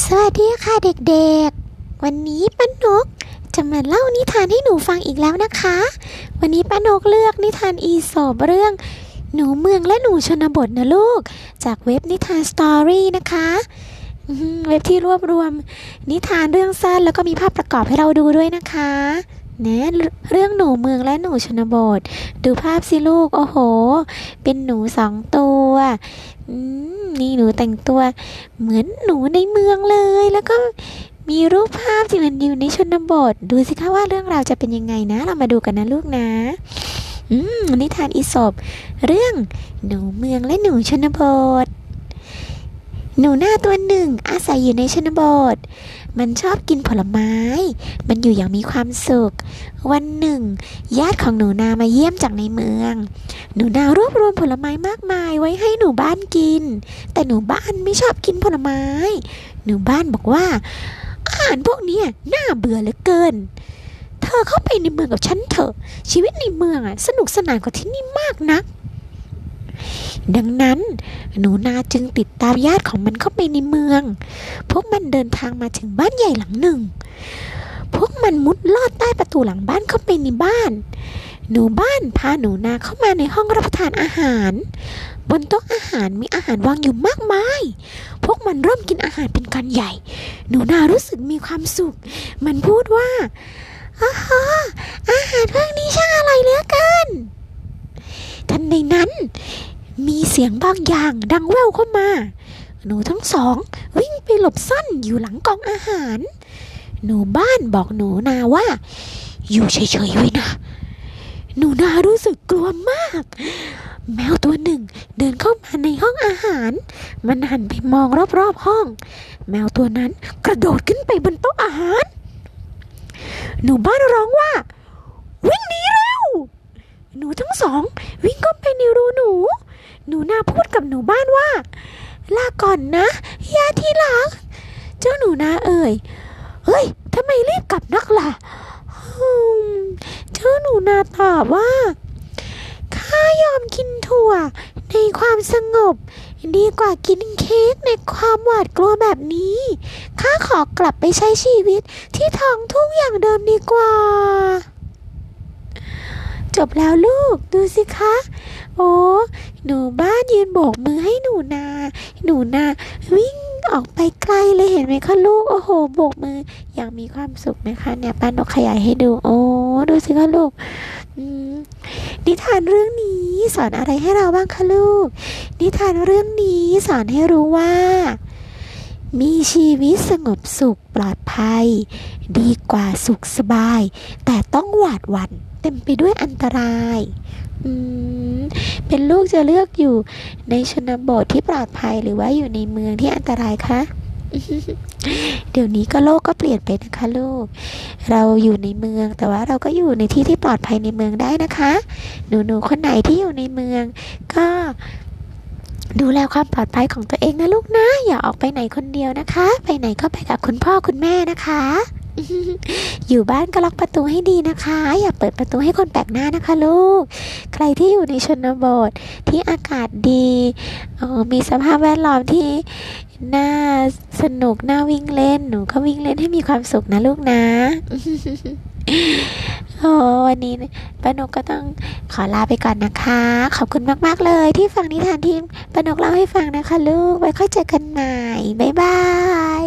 สวัสดีค่ะเด็กๆ วันนี้ป้านกจะมาเล่านิทานให้หนูฟังอีกแล้วนะคะ วันนี้ป้านกเลือกนิทานอีสอบเรื่อง หนูเมืองและหนูชนบทนะลูก จากเว็บนิทานสตอรี่นะคะเว็บที่รวบรวม นิทานเรื่องสั้นแล้วก็มีภาพประกอบให้เราดูด้วยนะคะนะเรื่องหนูเมืองและหนูชนบท ดูภาพสิลูก โอ้โห เป็นหนูสองตัว อืม นี่หนูแต่งตัวเหมือนหนูในเมืองเลย แล้วก็มีรูปภาพที่มันอยู่ในชนบท ดูสิคะว่าเรื่องราวจะเป็นยังไงนะ เรามาดูกันนะลูกนะอืมนิทานอีสบเรื่องหนูเมืองและหนูชนบท หนูหน้าตัวหนึ่งอาศัยอยู่ในชนบท มันชอบกินผลไม้ มันอยู่อย่างมีความสุข วันหนึ่ง ญาติของหนูนามาเยี่ยมจากในเมือง หนูนารวบรวมผลไม้มากมายไว้ให้หนูบ้านกิน แต่หนูบ้านไม่ชอบกินผลไม้ หนูบ้านบอกว่า อาหารพวกนี้น่าเบื่อเหลือเกิน เธอเข้าไปในเมืองกับฉันเถอะ ชีวิตในเมืองอะสนุกสนานกว่าที่นี่มากนะ ดังนั้น หนูนาจึงติดตามญาติของมันเข้าไปในเมือง พวกมันเดินทางมาถึงบ้านใหญ่หลังหนึ่ง พวกมันมุดลอดใต้ประตูหลังบ้านเข้าไปในบ้าน หนูบ้านพาหนูนาเข้ามาในห้องรับประทานอาหาร บนโต๊ะอาหารมีอาหารวางอยู่มากมาย พวกมันเริ่มกินอาหารเป็นการใหญ่ หนูนารู้สึกมีความสุข มันพูดว่าอาฮะอาหารพวกนี้ช่างอร่อยเหลือเกิน ทันในนั้น มีเสียงบางอย่างดังแว่วเข้ามา หนูทั้งสอง วิ่งไปหลบซ่อนอยู่หลังกองอาหาร หนูบ้านบอกหนูนาว่า อยู่เฉยๆไว้นะ หนูนารู้สึกกลัวมาก แมวตัวหนึ่งเดินเข้ามาในห้องอาหาร มันหันไปมองรอบๆห้อง แมวตัวนั้นกระโดดขึ้นไปบนโต๊ะอาหาร หนูบ้านร้องว่า วิ่งหนี หนูทั้งสอง วิ่งเข้าไปในรูหนู หนูนาพูดกับหนูบ้านว่า ลาก่อนนะยาที่รัก เจ้าหนูนาเอ่ย เฮ้ยทำไมรีบกลับนักล่ะเจ้าหนูนาตอบว่าข้ายอมกินถั่ว ในความสงบ ดีกว่ากินเค้กในความหวาดกลัวแบบนี้ข้าขอกลับไปใช้ชีวิตที่ท้องทุ่งอย่างเดิมดีกว่า จบแล้วลูก ดูสิคะ โอ้หนูบ้านยืนโบกมือให้หนูนา หนูนาวิ่งออกไปไกลเลยเห็นไหมคะลูก โอ้โหโบกมืออย่างมีความสุขนะคะ เนี่ยป้านกขยายให้ดู โอ้ดูสิคะลูกนิทานเรื่องนี้สอนอะไรให้เราบ้างคะลูก นิทานเรื่องนี้สอนให้รู้ว่า มีชีวิตสงบสุขปลอดภัย ดีกว่าสุขสบาย แต่ต้องหวาดหวั่นเต็มไปด้วยอันตรายอืมเป็นลูกจะเลือกอยู่ในชนบทที่ปลอดภัยหรือว่าอยู่ในเมืองที่อันตรายคะเดี๋ยวนี้ก็โลกก็เปลี่ยนไปนะคะลูก เราอยู่ในเมืองแต่ว่าเราก็อยู่ในที่ที่ปลอดภัยในเมืองได้นะคะ หนูๆคนไหนที่อยู่ในเมือง ก็ ดูแลความปลอดภัยของตัวเองนะลูกนะ อย่าออกไปไหนคนเดียวนะคะ ไปไหนก็ไปกับคุณพ่อคุณแม่นะคะ อยู่บ้านก็ล็อกประตูให้ดีนะคะ อย่าเปิดประตูให้คนแปลกหน้านะคะลูก ใครที่อยู่ในชนบทที่อากาศดีออมีสภาพแวดล้อมที่ น่าสนุกน่าวิ่งเล่นหนูก็วิ่งเล่นให้มีความสุขนะลูกนะโอ้วันนี้ป้านกก็ต้องขอลาไปก่อนนะคะ ขอบคุณมาก ๆ เลยที่ฟังนิทานที่ป้านกเล่าให้ฟังนะคะ ลูก ไว้ค่อยเจอกันใหม่ บ๊ายบาย